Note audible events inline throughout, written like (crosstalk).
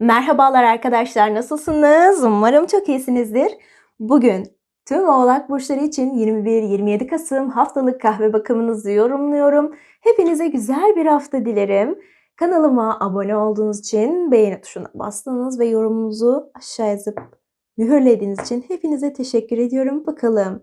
Merhabalar arkadaşlar nasılsınız? Umarım çok iyisinizdir. Bugün tüm oğlak burçları için 21-27 Kasım haftalık kahve bakımınızı yorumluyorum. Hepinize güzel bir hafta dilerim. Kanalıma abone olduğunuz için beğeni tuşuna bastığınız ve yorumunuzu aşağı yazıp mühürlediğiniz için hepinize teşekkür ediyorum. Bakalım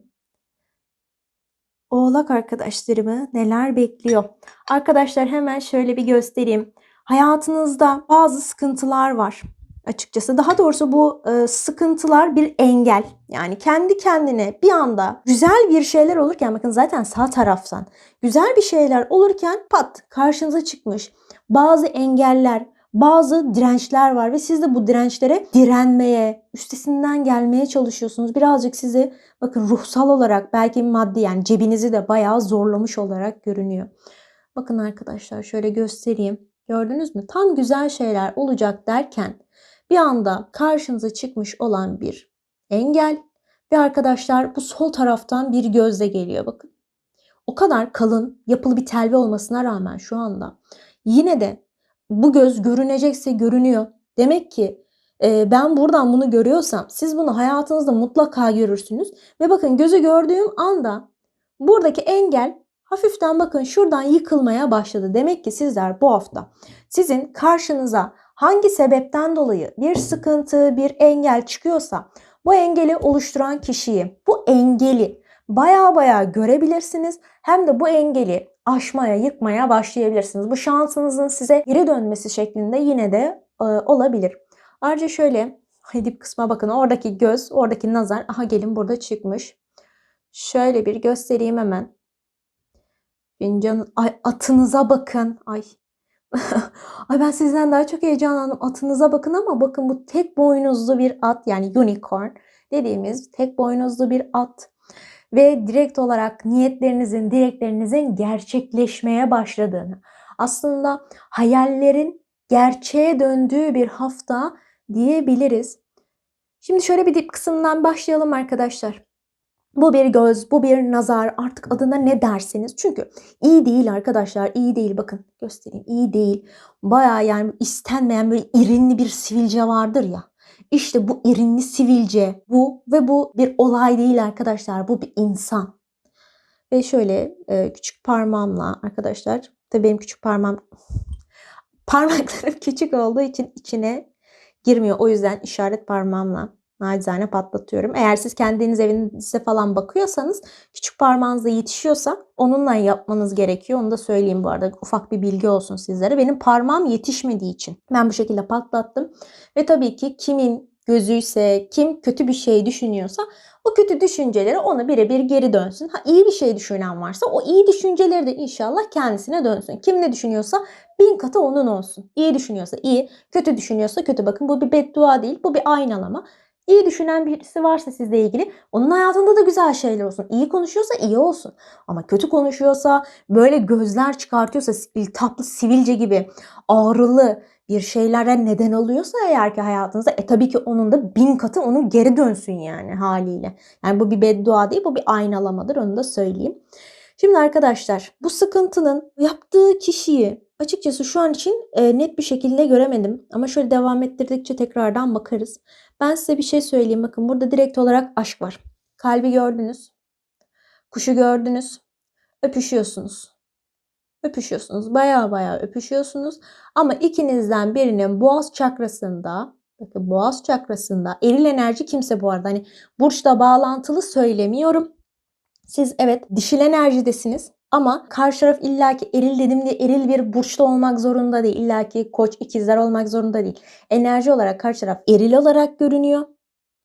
oğlak arkadaşlarımı neler bekliyor? Arkadaşlar hemen şöyle bir göstereyim hayatınızda bazı sıkıntılar var açıkçası. Daha doğrusu bu e, sıkıntılar bir engel. Yani kendi kendine bir anda güzel bir şeyler olurken bakın zaten sağ taraftan güzel bir şeyler olurken pat karşınıza çıkmış bazı engeller, bazı dirençler var ve siz de bu dirençlere direnmeye, üstesinden gelmeye çalışıyorsunuz. Birazcık sizi bakın ruhsal olarak belki maddi yani cebinizi de bayağı zorlamış olarak görünüyor. Bakın arkadaşlar şöyle göstereyim. Gördünüz mü? Tam güzel şeyler olacak derken bir anda karşınıza çıkmış olan bir engel ve arkadaşlar bu sol taraftan bir gözle geliyor bakın. O kadar kalın yapılı bir telve olmasına rağmen şu anda yine de bu göz görünecekse görünüyor. Demek ki e, ben buradan bunu görüyorsam siz bunu hayatınızda mutlaka görürsünüz. Ve bakın gözü gördüğüm anda buradaki engel hafiften bakın şuradan yıkılmaya başladı. Demek ki sizler bu hafta sizin karşınıza hangi sebepten dolayı bir sıkıntı, bir engel çıkıyorsa bu engeli oluşturan kişiyi, bu engeli baya baya görebilirsiniz. Hem de bu engeli aşmaya, yıkmaya başlayabilirsiniz. Bu şansınızın size geri dönmesi şeklinde yine de e, olabilir. Ayrıca şöyle dip kısma bakın oradaki göz, oradaki nazar aha gelin burada çıkmış. Şöyle bir göstereyim hemen. Fincan, ay atınıza bakın. Ay. (laughs) ay ben sizden daha çok heyecanlandım. Atınıza bakın ama bakın bu tek boynuzlu bir at yani unicorn dediğimiz tek boynuzlu bir at ve direkt olarak niyetlerinizin, dileklerinizin gerçekleşmeye başladığını, aslında hayallerin gerçeğe döndüğü bir hafta diyebiliriz. Şimdi şöyle bir dip kısımdan başlayalım arkadaşlar. Bu bir göz, bu bir nazar artık adına ne derseniz. Çünkü iyi değil arkadaşlar iyi değil bakın göstereyim iyi değil. Baya yani istenmeyen böyle irinli bir sivilce vardır ya. İşte bu irinli sivilce bu ve bu bir olay değil arkadaşlar bu bir insan. Ve şöyle e, küçük parmağımla arkadaşlar tabii benim küçük parmağım (laughs) parmaklarım küçük olduğu için içine girmiyor. O yüzden işaret parmağımla nacizane patlatıyorum. Eğer siz kendiniz evinizde falan bakıyorsanız küçük parmağınızda yetişiyorsa onunla yapmanız gerekiyor. Onu da söyleyeyim bu arada. Ufak bir bilgi olsun sizlere. Benim parmağım yetişmediği için ben bu şekilde patlattım. Ve tabii ki kimin gözüyse, kim kötü bir şey düşünüyorsa o kötü düşünceleri ona birebir geri dönsün. Ha iyi bir şey düşünen varsa o iyi düşünceleri de inşallah kendisine dönsün. Kim ne düşünüyorsa bin katı onun olsun. İyi düşünüyorsa iyi, kötü düşünüyorsa kötü. Bakın bu bir beddua değil, bu bir aynalama. İyi düşünen birisi varsa sizle ilgili onun hayatında da güzel şeyler olsun. İyi konuşuyorsa iyi olsun. Ama kötü konuşuyorsa böyle gözler çıkartıyorsa iltaplı sivilce gibi ağrılı bir şeylere neden oluyorsa eğer ki hayatınızda e tabii ki onun da bin katı onun geri dönsün yani haliyle. Yani bu bir beddua değil bu bir aynalamadır onu da söyleyeyim. Şimdi arkadaşlar bu sıkıntının yaptığı kişiyi açıkçası şu an için e, net bir şekilde göremedim. Ama şöyle devam ettirdikçe tekrardan bakarız. Ben size bir şey söyleyeyim. Bakın burada direkt olarak aşk var. Kalbi gördünüz. Kuşu gördünüz. Öpüşüyorsunuz. Öpüşüyorsunuz. Baya baya öpüşüyorsunuz. Ama ikinizden birinin boğaz çakrasında bakın boğaz çakrasında eril enerji kimse bu arada hani burçla bağlantılı söylemiyorum. Siz evet dişil enerjidesiniz. Ama karşı taraf illaki eril dedim diye eril bir burçta olmak zorunda değil. İllaki koç ikizler olmak zorunda değil. Enerji olarak karşı taraf eril olarak görünüyor.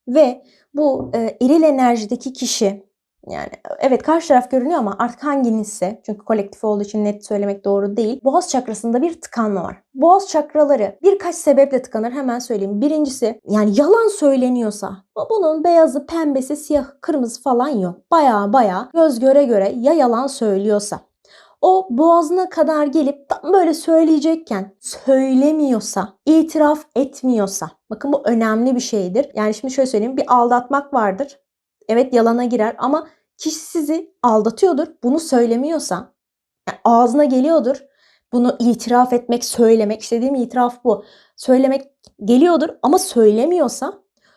Ve bu e, eril enerjideki kişi yani evet karşı taraf görünüyor ama artık hanginizse çünkü kolektif olduğu için net söylemek doğru değil. Boğaz çakrasında bir tıkanma var. Boğaz çakraları birkaç sebeple tıkanır hemen söyleyeyim. Birincisi yani yalan söyleniyorsa bunun beyazı, pembesi, siyah, kırmızı falan yok. Baya baya göz göre göre ya yalan söylüyorsa o boğazına kadar gelip tam böyle söyleyecekken söylemiyorsa, itiraf etmiyorsa. Bakın bu önemli bir şeydir. Yani şimdi şöyle söyleyeyim bir aldatmak vardır. Evet yalana girer ama kişi sizi aldatıyordur. Bunu söylemiyorsa yani ağzına geliyordur. Bunu itiraf etmek, söylemek, istediğim itiraf bu. Söylemek geliyordur ama söylemiyorsa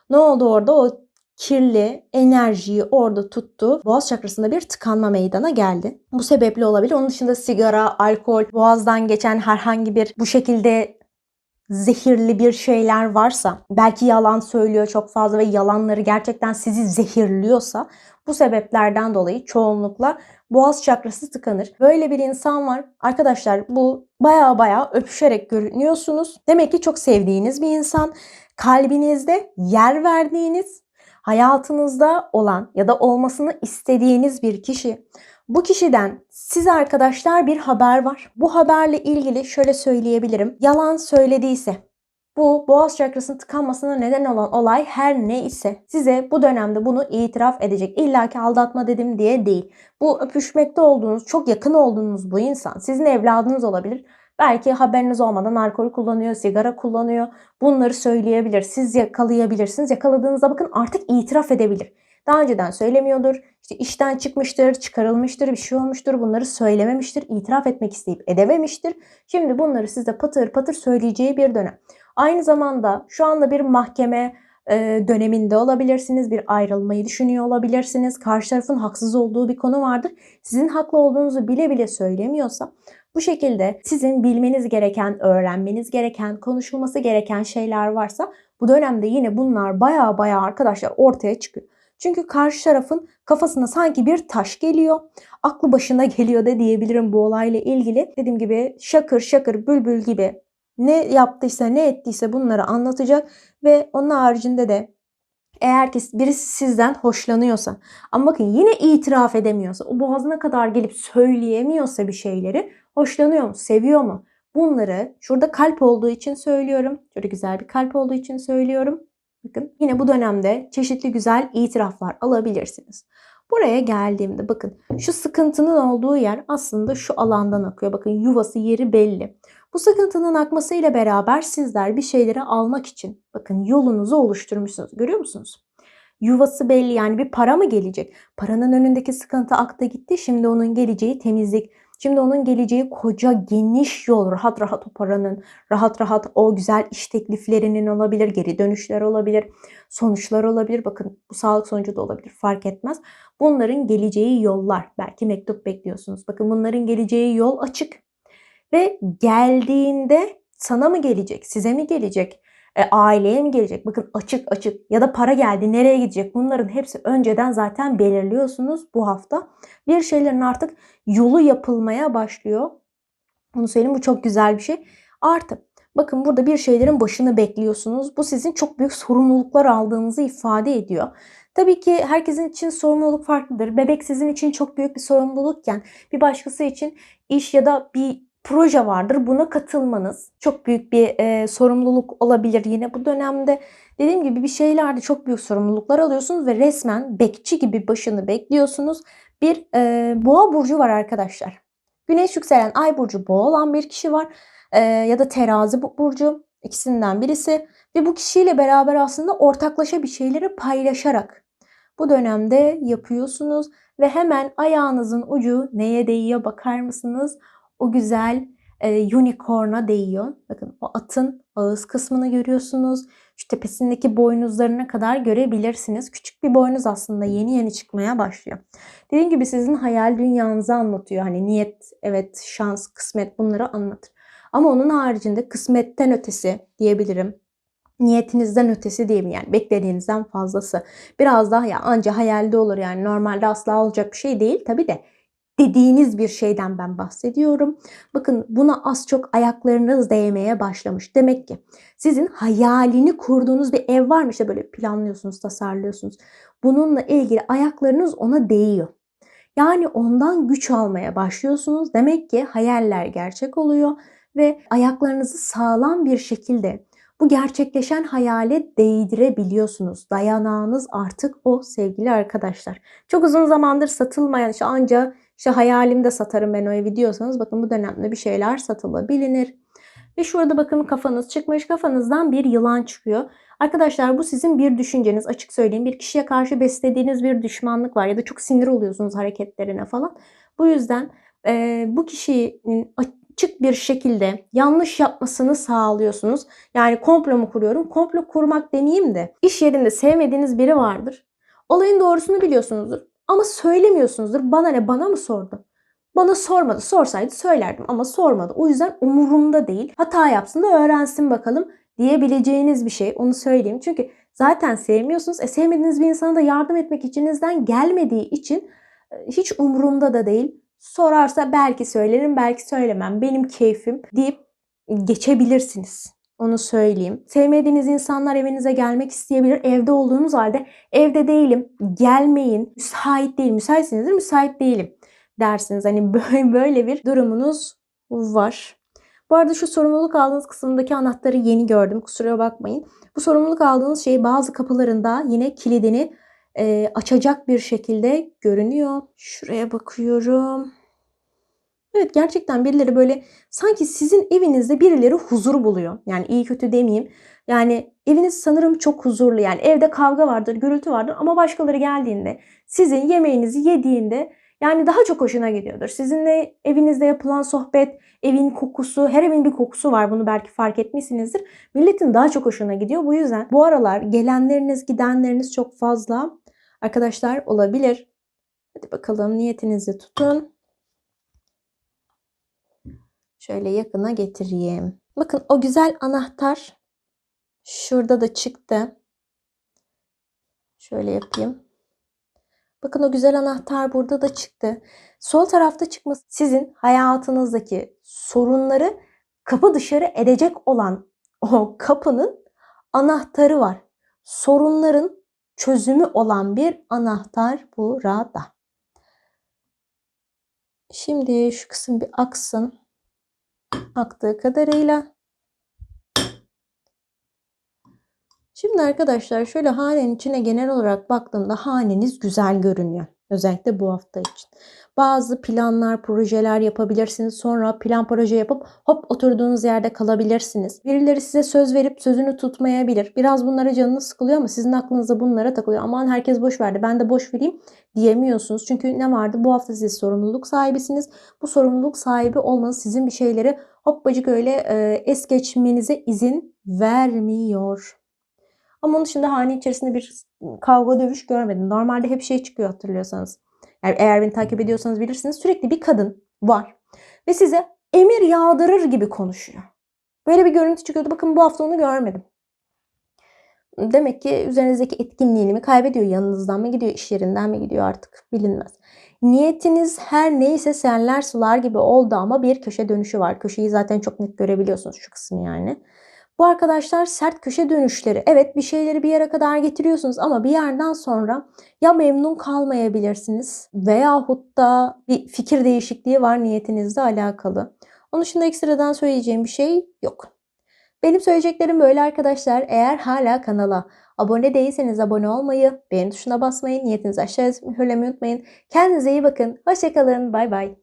ne oldu orada? O kirli enerjiyi orada tuttu. Boğaz çakrasında bir tıkanma meydana geldi. Bu sebeple olabilir. Onun dışında sigara, alkol, boğazdan geçen herhangi bir bu şekilde zehirli bir şeyler varsa, belki yalan söylüyor çok fazla ve yalanları gerçekten sizi zehirliyorsa bu sebeplerden dolayı çoğunlukla boğaz çakrası tıkanır. Böyle bir insan var. Arkadaşlar bu baya baya öpüşerek görünüyorsunuz. Demek ki çok sevdiğiniz bir insan. Kalbinizde yer verdiğiniz, hayatınızda olan ya da olmasını istediğiniz bir kişi. Bu kişiden size arkadaşlar bir haber var. Bu haberle ilgili şöyle söyleyebilirim. Yalan söylediyse bu boğaz çakrasının tıkanmasına neden olan olay her ne ise size bu dönemde bunu itiraf edecek. İlla ki aldatma dedim diye değil. Bu öpüşmekte olduğunuz, çok yakın olduğunuz bu insan sizin evladınız olabilir. Belki haberiniz olmadan alkol kullanıyor, sigara kullanıyor. Bunları söyleyebilir. Siz yakalayabilirsiniz. Yakaladığınızda bakın artık itiraf edebilir. Daha önceden söylemiyordur. İşte işten çıkmıştır, çıkarılmıştır, bir şey olmuştur. Bunları söylememiştir, itiraf etmek isteyip edememiştir. Şimdi bunları size patır patır söyleyeceği bir dönem. Aynı zamanda şu anda bir mahkeme e, döneminde olabilirsiniz. Bir ayrılmayı düşünüyor olabilirsiniz. Karşı tarafın haksız olduğu bir konu vardır. Sizin haklı olduğunuzu bile bile söylemiyorsa bu şekilde sizin bilmeniz gereken, öğrenmeniz gereken, konuşulması gereken şeyler varsa bu dönemde yine bunlar baya baya arkadaşlar ortaya çıkıyor. Çünkü karşı tarafın kafasına sanki bir taş geliyor. Aklı başına geliyor da diyebilirim bu olayla ilgili. Dediğim gibi şakır şakır bülbül gibi ne yaptıysa ne ettiyse bunları anlatacak ve onun haricinde de eğer ki birisi sizden hoşlanıyorsa ama bakın yine itiraf edemiyorsa o boğazına kadar gelip söyleyemiyorsa bir şeyleri hoşlanıyor mu seviyor mu bunları şurada kalp olduğu için söylüyorum şöyle güzel bir kalp olduğu için söylüyorum bakın yine bu dönemde çeşitli güzel itiraflar alabilirsiniz. Buraya geldiğimde bakın şu sıkıntının olduğu yer aslında şu alandan akıyor. Bakın yuvası yeri belli. Bu sıkıntının akmasıyla beraber sizler bir şeyleri almak için bakın yolunuzu oluşturmuşsunuz. Görüyor musunuz? Yuvası belli yani bir para mı gelecek? Paranın önündeki sıkıntı aktı gitti. Şimdi onun geleceği temizlik. Şimdi onun geleceği koca geniş yol. Rahat rahat o paranın, rahat rahat o güzel iş tekliflerinin olabilir, geri dönüşler olabilir, sonuçlar olabilir. Bakın bu sağlık sonucu da olabilir fark etmez. Bunların geleceği yollar. Belki mektup bekliyorsunuz. Bakın bunların geleceği yol açık. Ve geldiğinde sana mı gelecek, size mi gelecek, e, aileye mi gelecek? Bakın açık açık ya da para geldi nereye gidecek? Bunların hepsi önceden zaten belirliyorsunuz bu hafta. Bir şeylerin artık yolu yapılmaya başlıyor. Bunu söyleyeyim bu çok güzel bir şey. Artı bakın burada bir şeylerin başını bekliyorsunuz. Bu sizin çok büyük sorumluluklar aldığınızı ifade ediyor. Tabii ki herkesin için sorumluluk farklıdır. Bebek sizin için çok büyük bir sorumlulukken bir başkası için iş ya da bir proje vardır. Buna katılmanız çok büyük bir e, sorumluluk olabilir yine bu dönemde. Dediğim gibi bir şeylerde çok büyük sorumluluklar alıyorsunuz ve resmen bekçi gibi başını bekliyorsunuz. Bir e, boğa burcu var arkadaşlar. Güneş yükselen ay burcu boğa olan bir kişi var. E, ya da terazi burcu ikisinden birisi. Ve bu kişiyle beraber aslında ortaklaşa bir şeyleri paylaşarak bu dönemde yapıyorsunuz. Ve hemen ayağınızın ucu neye değiyor bakar mısınız? O güzel e, unicorn'a değiyor. Bakın o atın ağız kısmını görüyorsunuz. Şu tepesindeki boynuzlarına kadar görebilirsiniz. Küçük bir boynuz aslında yeni yeni çıkmaya başlıyor. Dediğim gibi sizin hayal dünyanızı anlatıyor. Hani niyet, evet, şans, kısmet bunları anlatır. Ama onun haricinde kısmetten ötesi diyebilirim. Niyetinizden ötesi diyeyim yani beklediğinizden fazlası. Biraz daha ya anca hayalde olur yani normalde asla olacak bir şey değil tabi de dediğiniz bir şeyden ben bahsediyorum. Bakın buna az çok ayaklarınız değmeye başlamış. Demek ki sizin hayalini kurduğunuz bir ev var mı? İşte böyle planlıyorsunuz, tasarlıyorsunuz. Bununla ilgili ayaklarınız ona değiyor. Yani ondan güç almaya başlıyorsunuz. Demek ki hayaller gerçek oluyor ve ayaklarınızı sağlam bir şekilde bu gerçekleşen hayale değdirebiliyorsunuz. Dayanağınız artık o sevgili arkadaşlar. Çok uzun zamandır satılmayan işte ancak işte hayalimde satarım ben o evi diyorsanız bakın bu dönemde bir şeyler satılabilir. Ve şurada bakın kafanız çıkmış. Kafanızdan bir yılan çıkıyor. Arkadaşlar bu sizin bir düşünceniz. Açık söyleyeyim bir kişiye karşı beslediğiniz bir düşmanlık var ya da çok sinir oluyorsunuz hareketlerine falan. Bu yüzden e, bu kişinin açık bir şekilde yanlış yapmasını sağlıyorsunuz. Yani komplo mu kuruyorum? Komplo kurmak demeyeyim de iş yerinde sevmediğiniz biri vardır. Olayın doğrusunu biliyorsunuzdur ama söylemiyorsunuzdur. Bana ne bana mı sordu? Bana sormadı. Sorsaydı söylerdim ama sormadı. O yüzden umurumda değil. Hata yapsın da öğrensin bakalım diyebileceğiniz bir şey. Onu söyleyeyim. Çünkü zaten sevmiyorsunuz. E sevmediğiniz bir insana da yardım etmek içinizden gelmediği için e, hiç umurumda da değil. Sorarsa belki söylerim, belki söylemem. Benim keyfim deyip geçebilirsiniz. Onu söyleyeyim. Sevmediğiniz insanlar evinize gelmek isteyebilir. Evde olduğunuz halde evde değilim, gelmeyin, müsait değil. Müsaitsinizdir, müsait değilim dersiniz. Hani (laughs) böyle, bir durumunuz var. Bu arada şu sorumluluk aldığınız kısmındaki anahtarı yeni gördüm. Kusura bakmayın. Bu sorumluluk aldığınız şey bazı kapılarında yine kilidini e, açacak bir şekilde görünüyor. Şuraya bakıyorum. Evet gerçekten birileri böyle sanki sizin evinizde birileri huzur buluyor. Yani iyi kötü demeyeyim. Yani eviniz sanırım çok huzurlu. Yani evde kavga vardır, gürültü vardır ama başkaları geldiğinde sizin yemeğinizi yediğinde yani daha çok hoşuna gidiyordur. Sizinle evinizde yapılan sohbet, evin kokusu, her evin bir kokusu var. Bunu belki fark etmişsinizdir. Milletin daha çok hoşuna gidiyor. Bu yüzden bu aralar gelenleriniz, gidenleriniz çok fazla arkadaşlar olabilir. Hadi bakalım niyetinizi tutun. Şöyle yakına getireyim. Bakın o güzel anahtar şurada da çıktı. Şöyle yapayım. Bakın o güzel anahtar burada da çıktı. Sol tarafta çıkması sizin hayatınızdaki sorunları kapı dışarı edecek olan o kapının anahtarı var. Sorunların çözümü olan bir anahtar burada. Şimdi şu kısım bir aksın. Aktığı kadarıyla. Şimdi arkadaşlar şöyle hanenin içine genel olarak baktığımda haneniz güzel görünüyor. Özellikle bu hafta için. Bazı planlar, projeler yapabilirsiniz. Sonra plan proje yapıp hop oturduğunuz yerde kalabilirsiniz. Birileri size söz verip sözünü tutmayabilir. Biraz bunlara canınız sıkılıyor ama sizin aklınızda bunlara takılıyor. Aman herkes boş verdi ben de boş vereyim diyemiyorsunuz. Çünkü ne vardı? Bu hafta siz sorumluluk sahibisiniz. Bu sorumluluk sahibi olmanız sizin bir şeyleri hoppacık öyle e, es geçmenize izin vermiyor. Ama onun dışında hane içerisinde bir kavga dövüş görmedim. Normalde hep şey çıkıyor hatırlıyorsanız. Yani eğer beni takip ediyorsanız bilirsiniz. Sürekli bir kadın var. Ve size emir yağdırır gibi konuşuyor. Böyle bir görüntü çıkıyordu. Bakın bu hafta onu görmedim. Demek ki üzerinizdeki etkinliğini mi kaybediyor? Yanınızdan mı gidiyor? iş yerinden mi gidiyor artık? Bilinmez. Niyetiniz her neyse seller sular gibi oldu ama bir köşe dönüşü var. Köşeyi zaten çok net görebiliyorsunuz şu kısmı yani. Bu arkadaşlar sert köşe dönüşleri. Evet bir şeyleri bir yere kadar getiriyorsunuz ama bir yerden sonra ya memnun kalmayabilirsiniz veyahut da bir fikir değişikliği var niyetinizle alakalı. Onun dışında ekstradan söyleyeceğim bir şey yok. Benim söyleyeceklerim böyle arkadaşlar. Eğer hala kanala abone değilseniz abone olmayı, beğeni tuşuna basmayı, niyetinizi aşağıya mühürlemeyi unutmayın. Kendinize iyi bakın. Hoşçakalın. Bay bay.